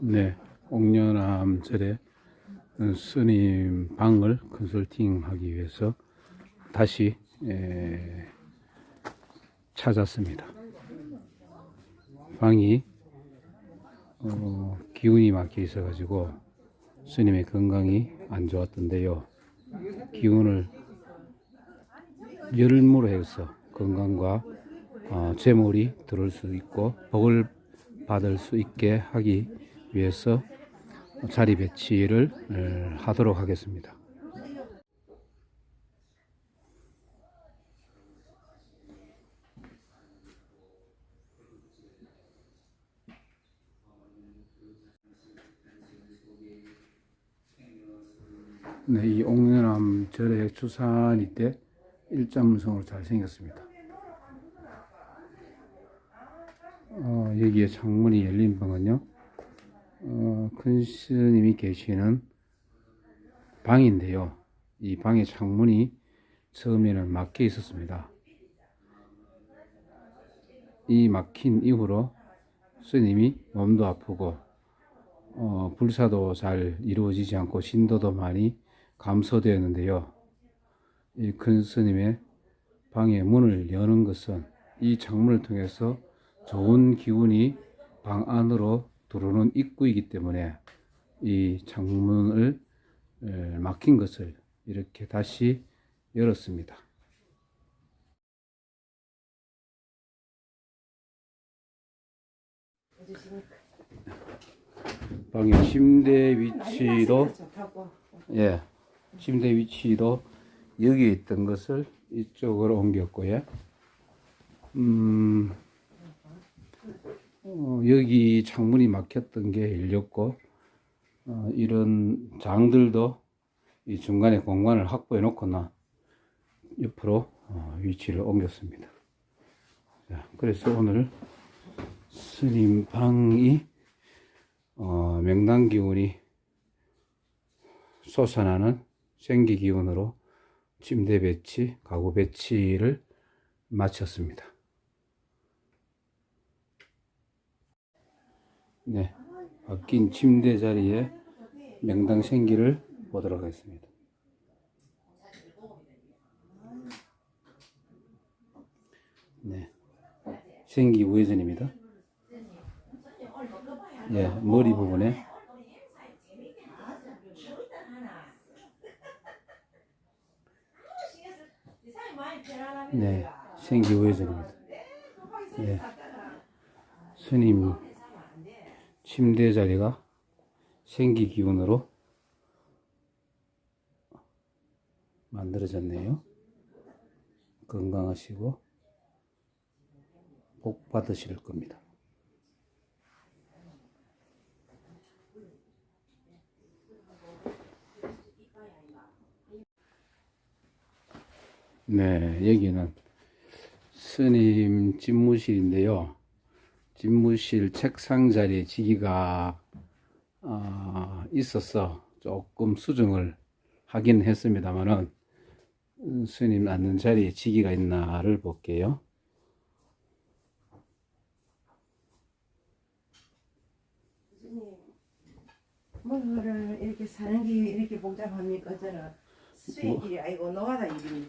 네, 옥녀남절에 스님 방을 컨설팅하기 위해서 다시 에, 찾았습니다. 방이 어, 기운이 막혀 있어가지고 스님의 건강이 안 좋았던데요. 기운을 열무로 해서 건강과 어, 재물이 들어올 수 있고 복을 받을 수 있게 하기 위해서 자리 배치를 에, 하도록 하겠습니다. 네, 이 옥녀남 절의 추산이 때 일자문성으로 잘 생겼습니다. 어, 여기에 창문이 열린 방은요, 어, 큰 스님이 계시는 방인데요. 이 방의 창문이 처음에는 막혀 있었습니다. 이 막힌 이후로 스님이 몸도 아프고 어, 불사도 잘 이루어지지 않고 신도도 많이 감소되었는데요. 이 큰 스님의 방의 문을 여는 것은 이 창문을 통해서 좋은 기운이 방 안으로 들어오는 입구이기 때문에 이 창문을 에, 막힌 것을 이렇게 다시 열었습니다. 방의 침대 위치도 예, 침대 위치도 여기 있던 것을 이쪽으로 옮겼고요. 음, 어, 여기 창문이 막혔던 게 열렸고, 어, 이런 장들도 이 중간에 공간을 확보해 놓거나 옆으로 어, 위치를 옮겼습니다. 자, 그래서 오늘 스님 방이 어, 명당 기운이 솟아나는 생기 기운으로 침대 배치, 가구 배치를 마쳤습니다. 네, 바뀐 침대 자리에 명당 생기를 보도록 하겠습니다. 네, 생기 우회전입니다. 예, 머리 부분에 네, 생기 우회전입니다. 예, 스님 침대 자리가 생기 기운으로 만들어졌네요. 건강하시고 복 받으실 겁니다. 네, 여기는 스님 집무실인데요. 집무실 책상 자리에 지기가 어, 있어서 조금 수정을 하긴 했습니다만은 음, 스님 앉는 자리에 지기가 있나를 볼게요. 뭐를 이렇게 사는 게 이렇게 복잡합니까? 저는 수익 일이 아니고 노가다 일이.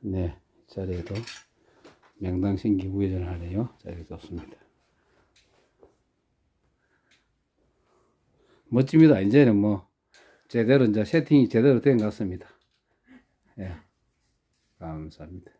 네, 자리에도 명당 생기 우회전을 하네요. 자리가 좋습니다. 멋집니다. 이제는 뭐 제대로 이제 세팅이 제대로 된 것 같습니다. 예, 감사합니다.